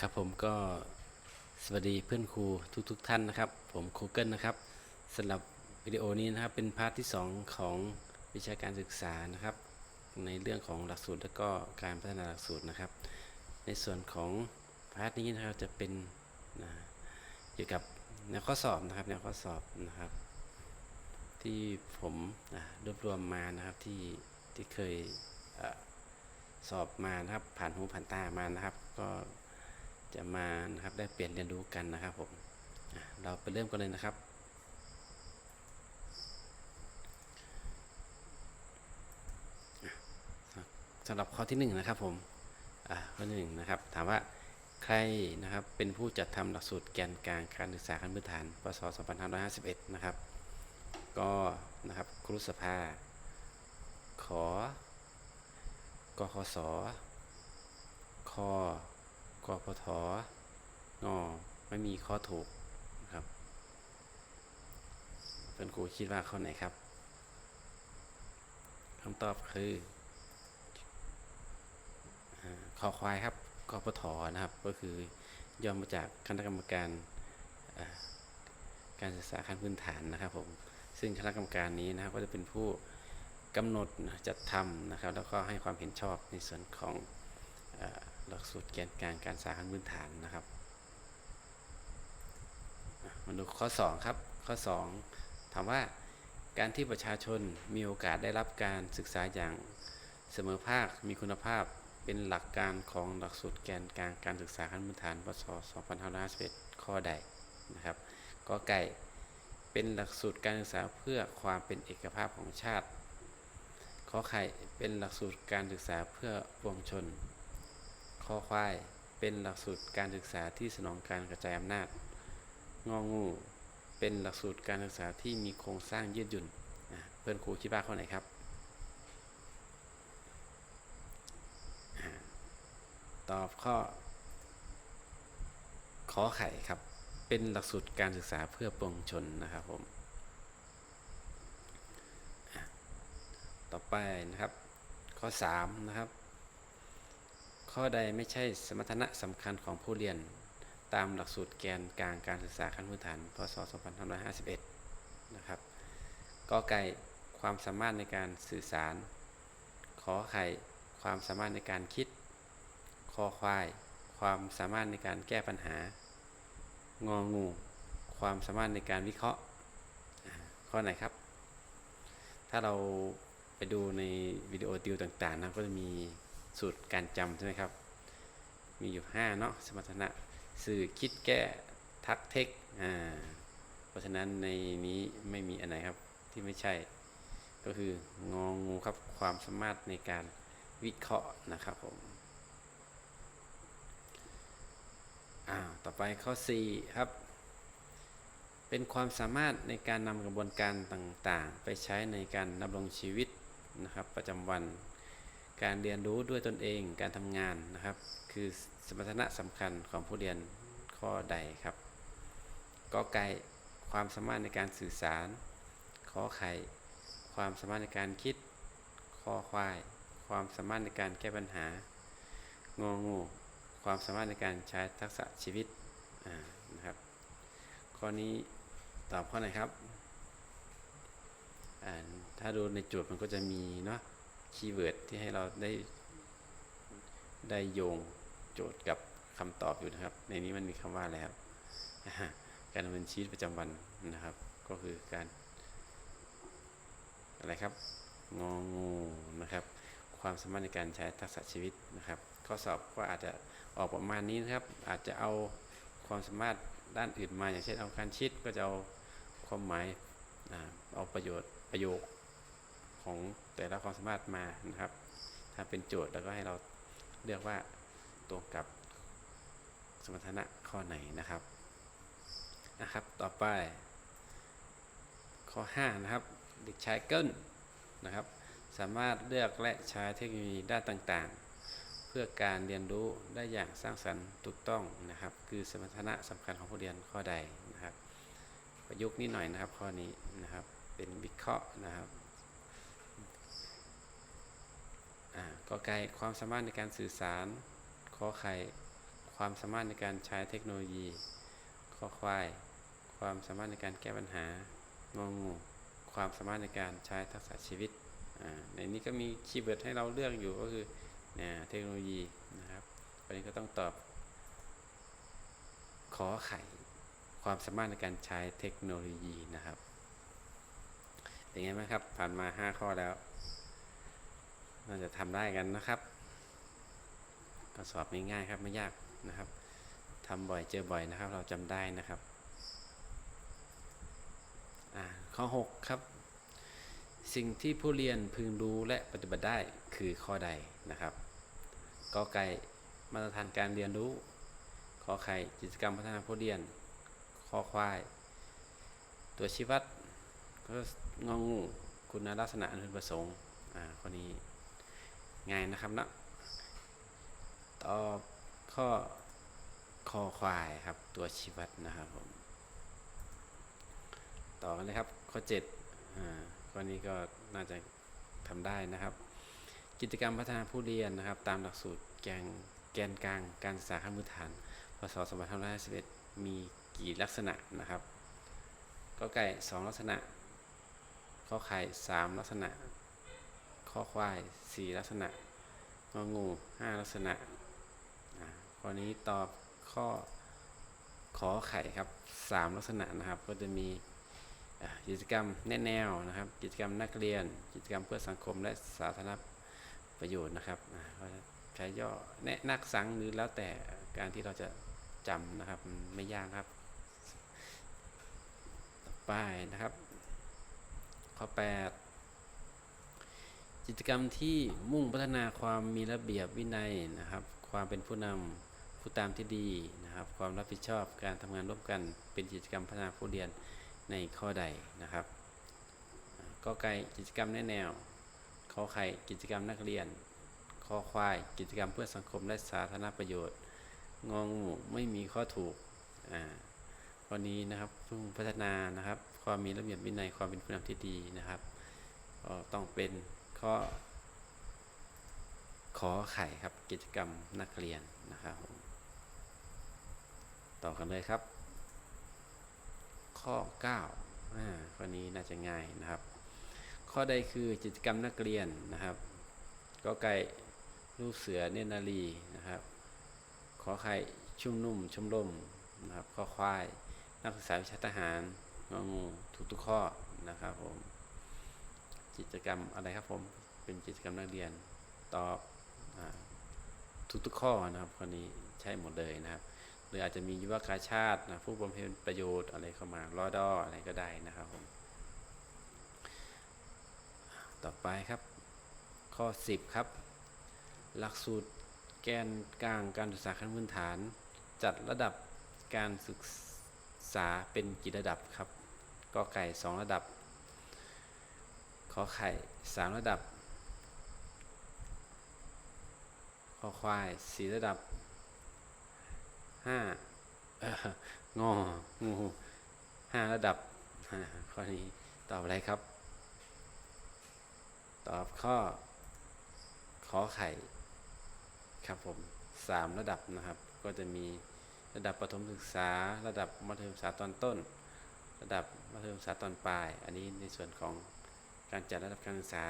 ครับผมก็สวัสดีเพื่อนครูทุกๆทท่านนะครับ ผมครูเกิลนะครับสำหรับวิดีโอนี้นะครับเป็นพาร์ทที่ 2 ของวิชาการศึกษานะครับ ในเรื่องของหลักสูตรและก็การพัฒนาหลักสูตรนะครับ ในส่วนของพาร์ทนี้นะครับจะเป็นนะเกี่ยวกับแนวข้อสอบนะครับแนวข้อสอบนะครับ ที่ผมอะรวบรวมมานะครับที่ที่เคยอสอบมานะครับผ่านหูผ่านตามานะครับ ก็ จะมานะครับได้เปลี่ยนเรียนรู้กันนะครับผมเราไปเริ่มกันเลยนะครับ สำหรับข้อที่หนึ่งนะครับผมข้อที่หนึ่งนะครับ ถามว่าใครนะครับเป็นผู้จัดทำหลักสูตรแกนกลางการศึกษาขั้นพื้นฐานพศ2551 นะครับ ก็นะครับครุสภา ขอกคสค กพทงอไม่มีข้อถูกนะครับเพื่อนครูคิดว่าข้อไหนครับคำตอบคือคอควายครับกพทนะครับ ก็คือย่อมาจากคณะกรรมการการศึกษาขั้นพื้นฐานนะครับผมซึ่งคณะกรรมการนี้นะครับก็จะเป็นผู้กำหนดจัดทำนะครับ แล้วก็ให้ความเห็นชอบในส่วนของอ หลักสูตรแกนกลางการศึกษาขั้นพื้นฐานนะครับมาดูข้อ 2 ครับ ข้อ 2 ถามว่าการที่ประชาชนมีโอกาสได้รับการศึกษาอย่างเสมอภาคมีคุณภาพเป็นหลักการของหลักสูตรแกนกลางการศึกษาขั้นพื้นฐานพศ2551ข้อใดนะครับก็ไก่เป็นหลักสูตรการศึกษาเพื่อความเป็นเอกภาพของชาติขอไข่เป็นหลักสูตรการศึกษาเพื่อปวงชน ขอควาย เป็นหลักสูตรการศึกษาที่สนองการกระจายอำนาจ งองู เป็นหลักสูตรการศึกษาที่มีโครงสร้างยืดหยุ่น เพื่อนครูคิดว่าข้อไหนครับ ตอบข้อ ขอไข่ครับ เป็นหลักสูตรการศึกษาเพื่อปวงชนนะครับผม ต่อไปนะครับ ข้อ 3 นะครับ ข้อใดไม่ใช่สมรรถนะสำคัญของผู้เรียน ตามหลักสูตรแกนกลางการศึกษาขั้นพื้นฐาน พศ 2551 นะครับกอไก่ความสามารถในการสื่อสาร ขอไข่ความสามารถในการคิด คอควาย ความสามารถในการแก้ปัญหา งองู ความสามารถในการวิเคราะห์ ข้อไหนครับ ถ้าเราไปดูในวิดีโอติวต่างๆนะก็จะมี สูตรการจำใช่ไหมครับ มีอยู่ 5 เนาะสมรรถนะสื่อคิดแก้ทักเทคอ่าเพราะฉะนั้นในนี้ไม่มีอันไหนครับที่ไม่ใช่ ก็คืององงูครับความสามารถในการวิเคราะห์นะครับผมอ่าต่อไปข้อ 4 ครับ เป็นความสามารถในการนำกระบวนการต่างๆ ไปใช้ในการดำรงชีวิตนะครับประจำวัน การเรียนรู้ด้วยตนเองการทำงานนะครับ คือสมรรถนะสำคัญของผู้เรียนข้อใดครับกอไก่ความสามารถในการสื่อสาร ขอไข่ความสามารถในการคิดคอควาย ความสามารถในการแก้ปัญหางองูความสามารถในการใช้ทักษะชีวิตนะครับ ข้อนี้ตอบข้อไหนครับอ่าถ้าดูในโจทย์มันก็จะมีเนาะ คีย์เวิร์ดที่ให้เราได้ได้โยงโจทย์กับคำตอบอยู่นะครับ ในนี้มันมีคำว่าแล้วอ่าการดำเนินชีวิตประจำวันนะครับ ก็คือการอะไรครับงองูนะครับ ความสามารถในการใช้ทักษะชีวิตนะครับ ข้อสอบก็อาจจะออกประมาณนี้นะครับ อาจจะเอาความสามารถด้านอื่นมา อย่างเช่นเอาการชิดก็จะเอาความหมายเอาประโยชน์ประโยค ของแต่ละความสามารถมานะครับ ถ้าเป็นโจทย์แล้วก็ให้เราเลือกว่าตรงกับสมรรถนะข้อไหนนะครับนะครับ ต่อไปข้อ 5 นะครับ เด็กชายเกิลนะครับ สามารถเลือกและใช้เทคโนโลยีด้านต่างๆ เพื่อการเรียนรู้ได้อย่างสร้างสรรค์ถูกต้องนะครับ คือสมรรถนะสำคัญของผู้เรียนข้อใดนะครับ ประยุกต์นิดหน่อยนะครับข้อนี้นะครับ เป็นวิเคราะห์นะครับอ่า ก็ไกลความสามารถในการสื่อสาร ขอไข่ความสามารถในการใช้เทคโนโลยีข้อควาย ความสามารถในการแก้ปัญหางองูความสามารถในการใช้ทักษะชีวิตในนี้ก็มีคีย์เวิร์ดให้เราเลือกอยู่ก็คือเนี่ยเทคโนโลยีนะครับวันนี้ก็ต้องตอบ ขอไข่ความสามารถในการใช้เทคโนโลยีนะครับเป็นไงบ้างครับผ่านมา 5 ข้อแล้ว น่าจะทำได้กันนะครับก็สอบง่ายๆครับไม่ยากนะครับทำบ่อยเจอบ่อยนะครับ เราจำได้นะครับข้อ 6 ครับ สิ่งที่ผู้เรียนพึงรู้และปฏิบัติได้คือข้อใดนะครับกอไก่มาตรฐานการเรียนรู้ขอไข่กิจกรรมพัฒนาผู้เรียนขอควาย ตัวชี้วัดก็งองูคุณลักษณะอันพึงประสงค์อ่าข้อนี้ ง่ายนะครับเนาะต่อข้อคอควายครับตัวชีวัดนะครับผม ต่อกันเลยครับ ข้อ7อ่าข้อนี้ก็น่าจะทำได้นะครับ กิจกรรมพัฒนาผู้เรียนนะครับ ตามหลักสูตรแกนแกนกลางการศึกษาขั้นพื้นฐานพศ2551 มีกี่ลักษณะนะครับก็ไก่2ลักษณะข้อไข่3ลักษณะ ข้อควาย 4 ลักษณะงองู 5 ลักษณะอ่าข้อนี้ตอบข้อขอไข่ครับ 3 ลักษณะนะครับ ก็จะมีกิจกรรมแนแนวนะครับ กิจกรรมนักเรียน กิจกรรมเพื่อสังคมและสาธารณประโยชน์นะครับก็จะใช้ย่อแนะนักสังหรือแล้วแต่การที่เราจะจำนะครับไม่ยากครับ ต่อไปนะครับ ข้อ 8 กิจกรรมที่มุ่งพัฒนาความมีระเบียบวินัยนะครับ ความเป็นผู้นำผู้ตามที่ดีนะครับ ความรับผิดชอบการทำงานร่วมกันเป็นกิจกรรมพัฒนาผู้เรียนในข้อใดนะครับก็ไก่กิจกรรมแนแนวขอไข่กิจกรรมนักเรียนขอควายกิจกรรมเพื่อสังคมและสาธารณประโยชน์ งองูไม่มีข้อถูกอ่าข้อนี้นะครับเพิ่งพัฒนานะครับ ความมีระเบียบวินัยความเป็นผู้นำที่ดีนะครับก็ต้องเป็น ข้อ ขอไข่ครับกิจกรรมนักเรียนนะครับต่อกันเลยครับ ข้อ9อ่าข้อนี้น่าจะง่ายนะครับ ข้อใดคือกิจกรรมนักเรียนนะครับก็ไก่ลูกเสือเนนารีนะครับ ขอไข่ชุ่มนุ่มชุ่มรมนะครับข้อควายนักศึกษาวิชาทหารงองูถูกทุกข้อนะครับผม กิจกรรมอะไรครับผมเป็นกิจกรรมนักเรียนตอบอทุกๆข้อนะครับข้อนี้ใช่หมดเลยนะครับ หรืออาจจะมียุวกาชาตินะผู้บำเพ็ญประโยชน์อะไรเข้ามารอดออะไรก็ได้นะครับผมต่อไปครับ ข้อ 10 ครับ หลักสูตรแกนกลางการศึกษาขั้นพื้นฐาน จัดระดับการศึกษาเป็นกี่ระดับครับก็ไก่ 2 ระดับ ขอไข่3ระดับ ขอควาย4ระดับ5เอ่ององู5ระดับข้อนี้ตอบอะไรครับ ตอบข้อ ขอไข่ ครับผม3ระดับนะครับ ก็จะมีระดับประถมศึกษา ระดับมัธยมศึกษาตอนต้น ระดับมัธยมศึกษาตอนปลาย อันนี้ในส่วนของ การจัดระดับการศึกษา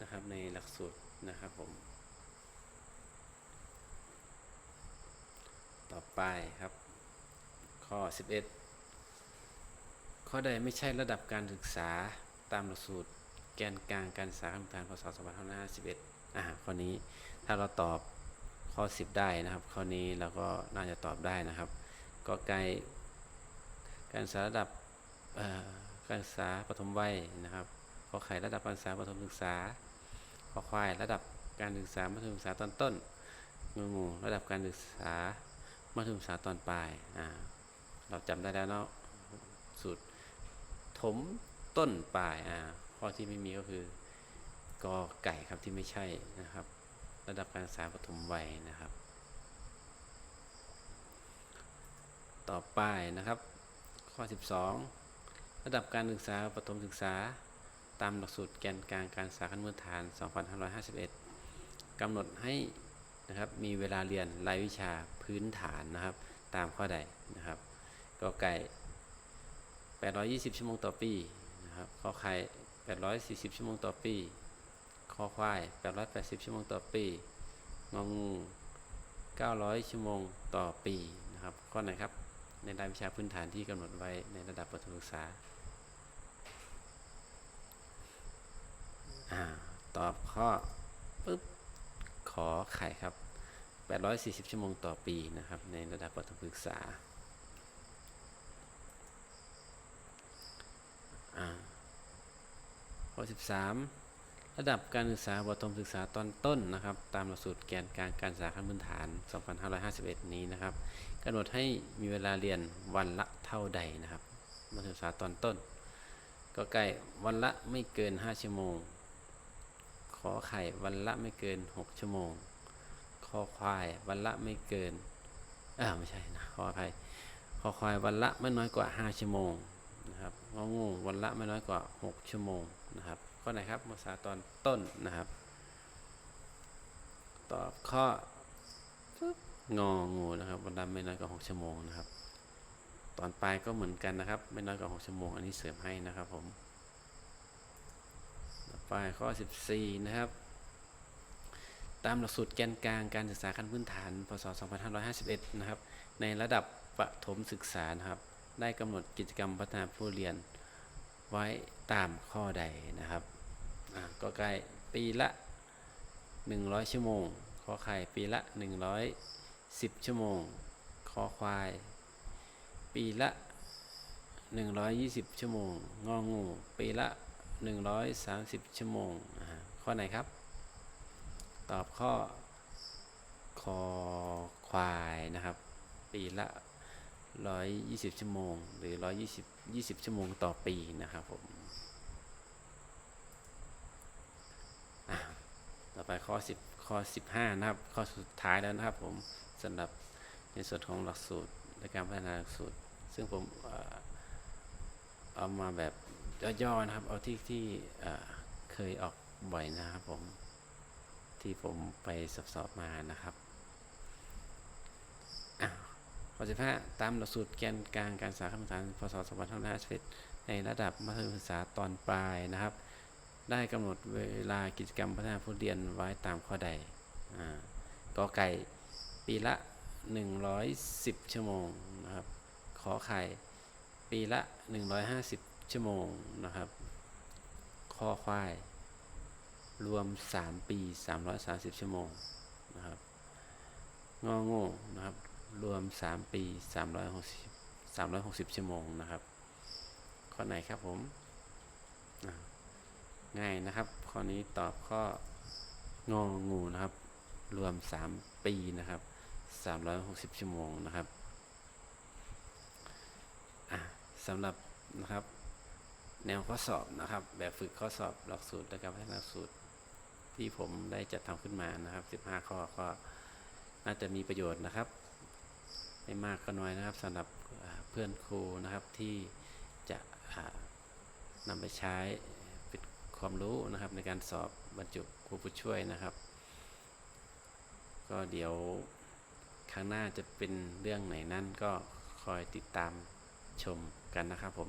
นะครับในหลักสูตรนะครับผม ต่อไปครับ ข้อ 11 ข้อใดไม่ใช่ระดับการศึกษาตามหลักสูตรแกนกลางการศึกษาขั้นพื้นฐานพศ2551อ่าข้อนี้ถ้าเราตอบข้อ 10 ได้นะครับ ข้อนี้เราก็น่าจะตอบได้นะครับ ก็ไกลการศึกษาระดับการศึกษาปฐมวัยนะครับ อไข่ระดับการศึกษาปฐมศึกษาขอควายระดับการศึกษามัธยมศึกษาตอนต้นงูงูระดับการศึกษามัธยมศึกษาตอนปลายอ่าเราจำได้แล้วเนาะสูตรถมต้นปลายอ่าข้อที่ไม่มีก็คือกอไก่ครับที่ไม่ใช่นะครับ ระดับการศึกษาปฐมวัยนะครับ ต่อไปนะครับ ข้อ 12 ระดับการศึกษาประถมศึกษา ตามหลักสูตรแกนกลางการศึกษาขั้นพื้นฐาน 2551กำหนดให้นะครับมีเวลาเรียนรายวิชาพื้นฐานนะครับ ตามข้อใดนะครับก็ไก่ 820 ชั่วโมงต่อปีนะครับข้อไข่ 840 ชั่วโมงต่อปีคอควาย 880 ชั่วโมงต่อปีงองู 900 ชั่วโมงต่อปีนะครับข้อไหนครับในรายวิชาพื้นฐานที่กำหนดไว้ในระดับประถมศึกษา อ่าตอบข้อปึ๊บขอไข่ครับ 840 ชั่วโมงต่อปีนะครับ ในระดับประถมศึกษาข้อ13 ระดับการศึกษาประถมศึกษาตอนต้นนะครับ ตามหลักสูตรแกนกลางการศึกษาขั้นพื้นฐาน 2551 นี้นะครับกำหนดให้มีเวลาเรียนวันละเท่าใดนะครับมัธยมศึกษาตอนต้น ก็ไก่วันละไม่เกิน 5 ชั่วโมง อไข่วันละไม่เกิน 6 ชั่วโมง คอควายวันละไม่เกินเออไม่ใช่นะขออภัยคอควายวันละไม่น้อยกว่า 5 ชั่วโมงนะครับงองูวันละไม่น้อยกว่า 6 ชั่วโมงนะครับข้อไหนครับภาษาตอนต้นนะครับ ตอบข้อปึ๊บงองูนะครับวันละไม่น้อยกว่า 6 ชั่วโมงนะครับ ตอนปลายก็เหมือนกันนะครับ ไม่น้อยกว่า 6 ชั่วโมง อันนี้เสริมให้นะครับผมต่อ ไปข้อ 14 นะครับ ตามหลักสูตรแกนกลางการศึกษาขั้นพื้นฐาน พศ 2551 นะครับ ในระดับประถมศึกษานะครับ ได้กำหนดกิจกรรมพัฒนาผู้เรียนไว้ตามข้อใดนะครับ ก็ใกล้ปีละ 100 ชั่วโมงขอไข่ปีละ 110 ชั่วโมงคอควาย ปีละ 120 ชั่วโมง งองู ปีละ 130 ชั่วโมง ข้อไหนครับ ตอบข้อคอควายนะครับ ปีละ 120 ชั่วโมง หรือ 120 20 ชั่วโมงต่อปีนะครับผมต่อไปข้อ 10 ข้อ 15 นะครับ ข้อสุดท้ายแล้วนะครับผมสำหรับในส่วนของหลักสูตรและการพัฒนาหลักสูตร ซึ่งผมเอามาแบบ ย่อๆนะครับ เอาที่ที่เคยออกบ่อยนะครับผม ที่ผมไปสอบสอบมานะครับอะข้อ15ตามหลักสูตรแกนกลางการศึกษาขั้นพื้นฐานพศ2551ในระดับมัธยมศึกษาตอนปลายนะครับ ได้กำหนดเวลากิจกรรมพัฒนาผู้เรียนไว้ตามข้อใดอกอไก่ปีละ 110 ชั่วโมงนะครับขอไข่ปีละ 150 ชั่วโมงนะครับคอควาย รวม 3 ปี 330 ชั่วโมงนะครับงองูนะครับรวม 3 ปี 360 360 ชั่วโมงนะครับ ข้อไหนครับผม ง่ายนะครับ ข้อนี้ตอบข้ององูนะครับ รวม 3 ปีนะครับ 360 ชั่วโมงนะครับอะสำหรับนะครับ แนวข้อสอบนะครับ แบบฝึกข้อสอบหลักสูตรและการพัฒนาหลักสูตร ที่ผมได้จัดทำขึ้นมานะครับ 15 ข้อก็น่าจะมีประโยชน์นะครับ ไม่มากก็น้อยนะครับสำหรับเพื่อนครูนะครับที่จะอ่านำไปใช้เป็นความรู้นะครับ ในการสอบบรรจุครูผู้ช่วยนะครับ ก็เดี๋ยวครั้งหน้าจะเป็นเรื่องไหนนั่นก็คอยติดตามชมกันนะครับผม